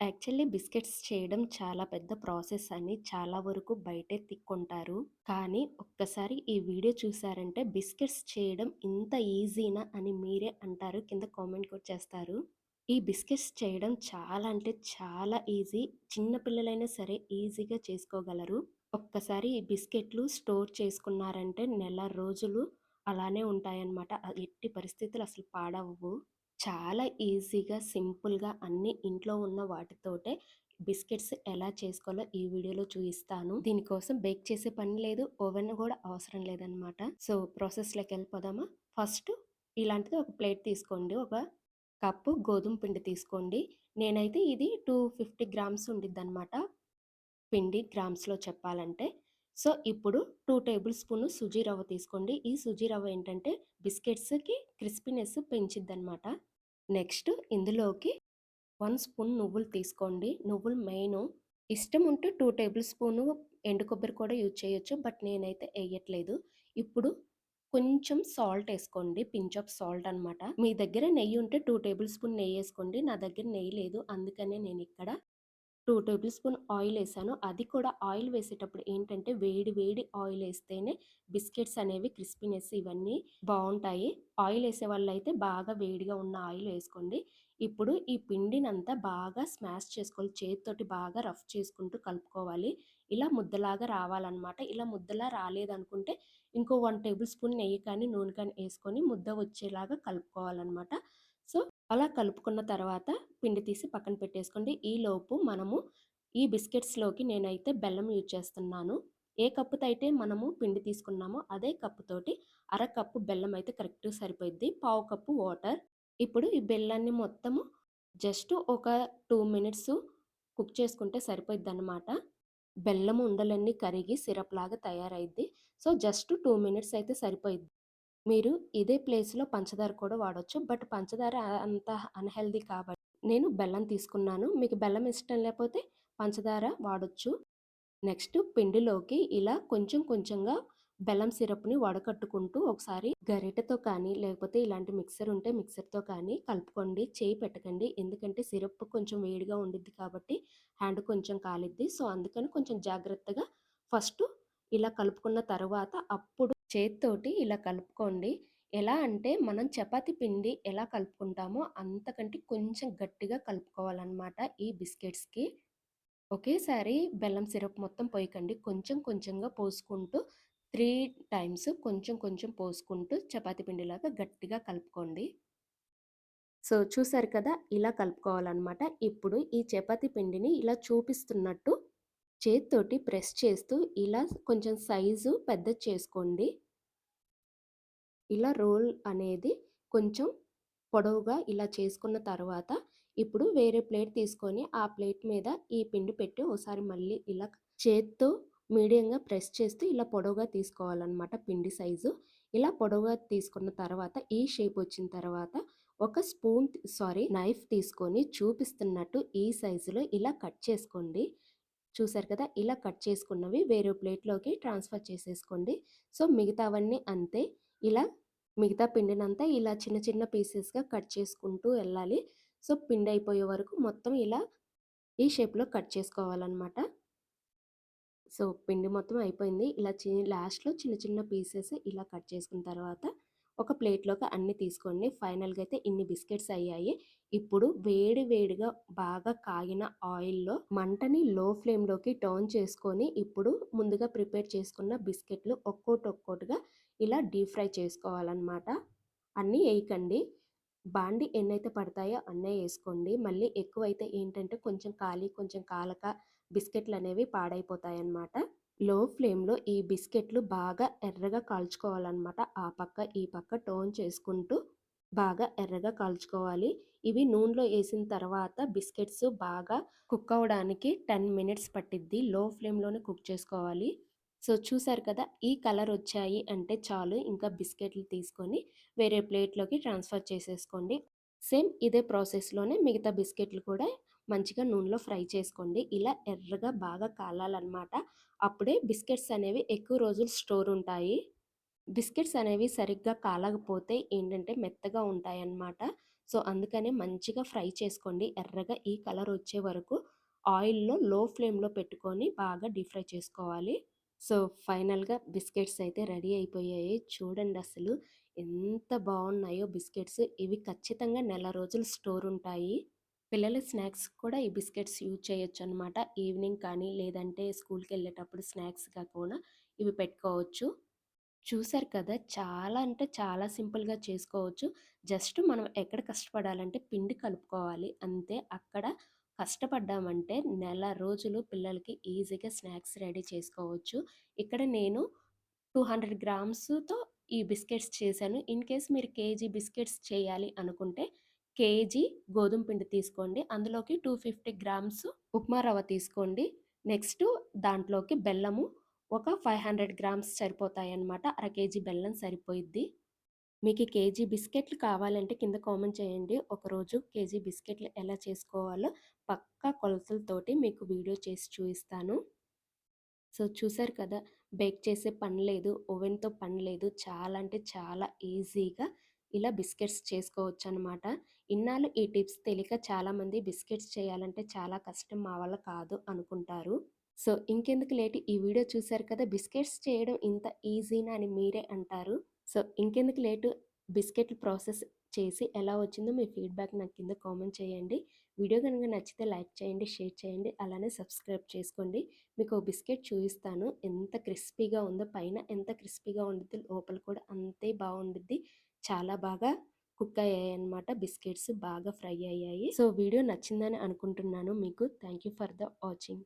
Actually biscuits చేయడం చాలా పెద్ద ప్రాసెస్ అని చాలా వరకు బయటే తిక్కుంటారు. కానీ ఒక్కసారి ఈ వీడియో చూసారంటే బిస్కెట్స్ చేయడం ఇంత ఈజీనా అని మీరే అంటారు. కింద కామెంట్ కూడా చేస్తారు. ఈ బిస్కెట్స్ చేయడం చాలా అంటే చాలా ఈజీ. చిన్న పిల్లలైనా సరే ఈజీగా చేసుకోగలరు. ఒక్కసారి ఈ బిస్కెట్లు స్టోర్ చేసుకున్నారంటే నెల రోజులు అలానే ఉంటాయన్నమాట. ఎట్టి పరిస్థితులు అసలు పాడవ్వవు. చాలా ఈజీగా, సింపుల్‌గా అన్నీ ఇంట్లో ఉన్న వాటితోటే బిస్కెట్స్ ఎలా చేసుకోవాలో ఈ వీడియోలో చూపిస్తాను దీనికోసం బేక్ చేసే పని లేదు. ఓవెన్ కూడా అవసరం లేదనమాట. సో, ప్రాసెస్లోకి వెళ్ళిపోదామా ఫస్ట్ ఇలాంటిది ఒక ప్లేట్ తీసుకోండి. ఒక కప్పు గోధుమ పిండి తీసుకోండి. నేనైతే ఇది 250 గ్రామ్స్ ఉండిద్దనమాట. పిండి గ్రామ్స్‌లో చెప్పాలంటే. సో, ఇప్పుడు టూ టేబుల్ స్పూన్ సుజీ రవ్వ తీసుకోండి. ఈ సుజీ రవ్వ ఏంటంటే బిస్కెట్స్‌కి క్రిస్పీనెస్ పెంచిద్దనమాట. నెక్స్ట్ ఇందులోకి వన్ స్పూన్ నువ్వులు తీసుకోండి. నువ్వులు మెయిన్ ఇష్టం ఉంటే టూ టేబుల్ స్పూను ఎండు కొబ్బరి కూడా యూజ్ చేయొచ్చు. బట్ నేనైతే వేయట్లేదు ఇప్పుడు కొంచెం సాల్ట్ వేసుకోండి పించ్ ఆఫ్ సాల్ట్ అనమాట. మీ దగ్గర నెయ్యి ఉంటే టూ టేబుల్ స్పూన్ నెయ్యి వేసుకోండి నా దగ్గర నెయ్యి లేదు. అందుకనే నేను ఇక్కడ టూ టేబుల్ స్పూన్ ఆయిల్ వేసాను అది కూడా ఆయిల్ వేసేటప్పుడు ఏంటంటే వేడి వేడి ఆయిల్ వేస్తేనే బిస్కెట్స్ అనేవి క్రిస్పీనెస్ ఇవన్నీ బాగుంటాయి ఆయిల్ వేసే వాళ్ళయితే బాగా వేడిగా ఉన్న ఆయిల్ వేసుకోండి ఇప్పుడు ఈ పిండినంతా బాగా స్మాష్ చేసుకోవాలి. చేతితోటి బాగా రఫ్ చేసుకుంటూ కలుపుకోవాలి. ఇలా ముద్దలాగా రావాలనమాట. ఇలా ముద్దలా రాలేదనుకుంటే ఇంకో వన్ టేబుల్ స్పూన్ నెయ్యి కానీ, నూనె కానీ వేసుకొని ముద్ద వచ్చేలాగా కలుపుకోవాలన్నమాట సో, అలా కలుపుకున్న తర్వాత పిండి తీసి పక్కన పెట్టేసుకోండి. ఈలోపు మనము ఈ బిస్కెట్స్‌లోకి నేనైతే బెల్లం యూజ్ చేస్తున్నాను. ఏ కప్పుతో అయితే మనము పిండి తీసుకున్నామో అదే కప్పుతోటి అర కప్పు బెల్లం అయితే కరెక్ట్‌గా సరిపోయిద్ది. పావు కప్పు వాటర్. ఇప్పుడు ఈ బెల్లాన్ని మొత్తము జస్ట్ ఒక టూ మినిట్స్ కుక్ చేసుకుంటే సరిపోయిద్దనమాట. బెల్లం ఉండలన్నీ కరిగి సిరప్ లాగా తయారైద్ది. సో, జస్ట్ టూ మినిట్స్ అయితే సరిపోయిద్ది. మీరు ఇదే ప్లేస్‌లో పంచదార కూడా వాడవచ్చు బట్ పంచదార అంత అన్హెల్దీ కాబట్టి నేను బెల్లం తీసుకున్నాను. మీకు బెల్లం ఇష్టం లేకపోతే పంచదార వాడొచ్చు. నెక్స్ట్ పిండిలోకి ఇలా కొంచెం కొంచెంగా బెల్లం సిరప్‌ని వడకట్టుకుంటూ ఒకసారి గరిటెతో కానీ, లేకపోతే ఇలాంటి మిక్సర్ ఉంటే మిక్సర్‌తో కానీ కలుపుకోండి. చేయి పెట్టకండి. ఎందుకంటే సిరప్ కొంచెం వేడిగా ఉండిద్ది కాబట్టి హ్యాండ్ కొంచెం కాలిద్ది. సో, అందుకని కొంచెం జాగ్రత్తగా ఫస్ట్ ఇలా కలుపుకున్న తర్వాత అప్పుడు చేత్తోటి ఇలా కలుపుకోండి. ఎలా అంటే మనం చపాతి పిండి ఎలా కలుపుకుంటామో అంతకంటే కొంచెం గట్టిగా కలుపుకోవాలన్నమాట ఈ బిస్కెట్స్‌కి. ఒకేసారి బెల్లం సిరప్ మొత్తం పోయకండి. కొంచెం కొంచెంగా పోసుకుంటూ త్రీ టైమ్స్ కొంచెం కొంచెం పోసుకుంటూ చపాతి పిండిలాగా గట్టిగా కలుపుకోండి. సో, చూసారు కదా! ఇలా కలుపుకోవాలన్నమాట ఇప్పుడు ఈ చపాతి పిండిని ఇలా చూపిస్తున్నట్టు చేత్తోటి ప్రెస్ చేస్తూ ఇలా కొంచెం సైజు పెద్దది చేసుకోండి. ఇలా రోల్ అనేది కొంచెం పొడవుగా ఇలా చేసుకున్న తర్వాత ఇప్పుడు వేరే ప్లేట్ తీసుకొని ఆ ప్లేట్ మీద ఈ పిండి పెట్టి ఒకసారి మళ్ళీ ఇలా చేత్తో మీడియంగా ప్రెస్ చేస్తూ ఇలా పొడవుగా తీసుకోవాలన్నమాట పిండి సైజు. ఇలా పొడవుగా తీసుకున్న తర్వాత ఈ షేప్ వచ్చిన తర్వాత ఒక స్పూన్ సారీ నైఫ్ తీసుకొని చూపిస్తున్నట్టు ఈ సైజులో ఇలా కట్ చేసుకోండి. చూసారు కదా! ఇలా కట్ చేసుకున్నవి వేరే ప్లేట్‌లోకి ట్రాన్స్‌ఫర్ చేసేసుకోండి. సో, మిగతావన్నీ అంతే. ఇలా మిగతా పిండినంతా ఇలా చిన్న చిన్న పీసెస్‌గా కట్ చేసుకుంటూ వెళ్ళాలి సో, పిండి అయిపోయే వరకు మొత్తం ఇలా ఈ షేప్‌లో కట్ చేసుకోవాలనమాట. సో, పిండి మొత్తం అయిపోయింది. ఇలా చి లాస్ట్‌లో చిన్న చిన్న పీసెస్ ఇలా కట్ చేసుకున్న తర్వాత ఒక ప్లేట్‌లోకి అన్నీ తీసుకోండి. ఫైనల్‌గా అయితే ఇన్ని బిస్కెట్స్ అయ్యాయి. ఇప్పుడు వేడి వేడిగా బాగా కాగిన ఆయిల్‌లో మంటని లో ఫ్లేమ్‌లోకి టర్న్ చేసుకొని ఇప్పుడు ముందుగా ప్రిపేర్ చేసుకున్న బిస్కెట్‌లు ఒక్కోటి ఒక్కోటిగా ఇలా డీప్ ఫ్రై చేసుకోవాలనమాట. అన్నీ వేయకండి బాండి ఎన్నైతే పడతాయో అన్నీ వేసుకోండి మళ్ళీ ఎక్కువైతే ఏంటంటే కొంచెం కాలి, కొంచెం కాలక బిస్కెట్లు అనేవి పాడైపోతాయి పాడైపోతాయన్నమాట. లో ఫ్లేమ్‌లో ఈ బిస్కెట్‌లు బాగా ఎర్రగా కాల్చుకోవాలన్నమాట ఆ పక్క, ఈ పక్క టోన్ చేసుకుంటూ బాగా ఎర్రగా కాల్చుకోవాలి. ఇవి నూనెలో వేసిన తర్వాత బిస్కెట్స్ బాగా కుక్ అవ్వడానికి 10 మినిట్స్ పట్టిద్ది. లో ఫ్లేమ్‌లోనే కుక్ చేసుకోవాలి. సో, చూసారు కదా! ఈ కలర్ వచ్చాయి అంటే చాలు. ఇంకా బిస్కెట్‌లు తీసుకొని వేరే ప్లేట్‌లోకి ట్రాన్స్‌ఫర్ చేసేసుకోండి. సేమ్ ఇదే ప్రాసెస్‌లోనే మిగతా బిస్కెట్‌లు కూడా మంచిగా నూనెలో ఫ్రై చేసుకోండి. ఇలా ఎర్రగా బాగా కాలాలనమాట. అప్పుడే బిస్కెట్స్ అనేవి ఎక్కువ రోజులు స్టోర్ ఉంటాయి. బిస్కెట్స్ అనేవి సరిగ్గా కాలకపోతే ఏంటంటే మెత్తగా ఉంటాయన్నమాట. సో, అందుకనే మంచిగా ఫ్రై చేసుకోండి. ఎర్రగా ఈ కలర్ వచ్చే వరకు ఆయిల్‌లో లో ఫ్లేమ్‌లో పెట్టుకొని బాగా డీప్ ఫ్రై చేసుకోవాలి. సో, ఫైనల్‌గా బిస్కెట్స్ అయితే రెడీ అయిపోయాయి. చూడండి అసలు ఎంత బాగున్నాయో బిస్కెట్స్. ఇవి ఖచ్చితంగా నెల రోజులు స్టోర్ ఉంటాయి. పిల్లల స్నాక్స్ కూడా ఈ బిస్కెట్స్ యూజ్ చేయొచ్చనమాట. ఈవినింగ్ కానీ, లేదంటే స్కూల్కి వెళ్ళేటప్పుడు స్నాక్స్‌గా కూడా ఇవి పెట్టుకోవచ్చు. చూసారు కదా! చాలా అంటే చాలా సింపుల్‌గా చేసుకోవచ్చు. జస్ట్ మనం ఎక్కడ కష్టపడాలంటే పిండి కలుపుకోవాలి అంతే. అక్కడ కష్టపడ్డామంటే నెల రోజులు పిల్లలకి ఈజీగా స్నాక్స్ రెడీ చేసుకోవచ్చు. ఇక్కడ నేను 200 గ్రామ్స్‌తో ఈ బిస్కెట్స్ చేశాను. ఇన్ కేస్ మీరు కేజీ బిస్కెట్స్ చేయాలి అనుకుంటే, కేజీ గోధుమ పిండి తీసుకోండి. అందులోకి 250 గ్రామ్స్ ఉప్మా రవ్వ తీసుకోండి. నెక్స్ట్ దాంట్లోకి బెల్లము ఒక 500 గ్రామ్స్ సరిపోతాయి అన్నమాట అర కేజీ బెల్లం సరిపోయిద్ది. మీకు కేజీ బిస్కెట్లు కావాలంటే కింద కామెంట్ చేయండి. ఒకరోజు కేజీ బిస్కెట్లు ఎలా చేసుకోవాలో పక్కా కొలతలతోటి మీకు వీడియో చేసి చూపిస్తాను సో, చూసారు కదా! బేక్ చేసే పని లేదు. ఓవెన్‌తో పని లేదు. చాలా అంటే చాలా ఈజీగా ఇలా బిస్కెట్స్ చేసుకోవచ్చు అనమాట ఇన్నాళ్ళు ఈ టిప్స్ తెలియక చాలామంది బిస్కెట్స్ చేయాలంటే చాలా కష్టం మా వల్ల కాదు అనుకుంటారు. సో, ఇంకెందుకు లేట్ ఈ వీడియో చూసారు కదా! బిస్కెట్స్ చేయడం ఇంత ఈజీనా అని మీరే అంటారు. సో, ఇంకెందుకు లేటు బిస్కెట్‌లు ప్రాసెస్ చేసి ఎలా వచ్చిందో మీ ఫీడ్‌బ్యాక్ నాకు కింద కామెంట్ చేయండి. వీడియో కనుక నచ్చితే లైక్ చేయండి, షేర్ చేయండి, అలానే సబ్స్క్రైబ్ చేసుకోండి. మీకు బిస్కెట్ చూపిస్తాను ఎంత క్రిస్పీగా ఉందో పైన ఎంత క్రిస్పీగా ఉండిద్దో లోపల కూడా అంతే బాగుండుద్ది చాలా బాగా కుక్ అయ్యాయన్నమాట. బిస్కెట్స్ బాగా ఫ్రై అయ్యాయి. సో, వీడియో నచ్చిందని అనుకుంటున్నాను మీకు. Thank you for the watching.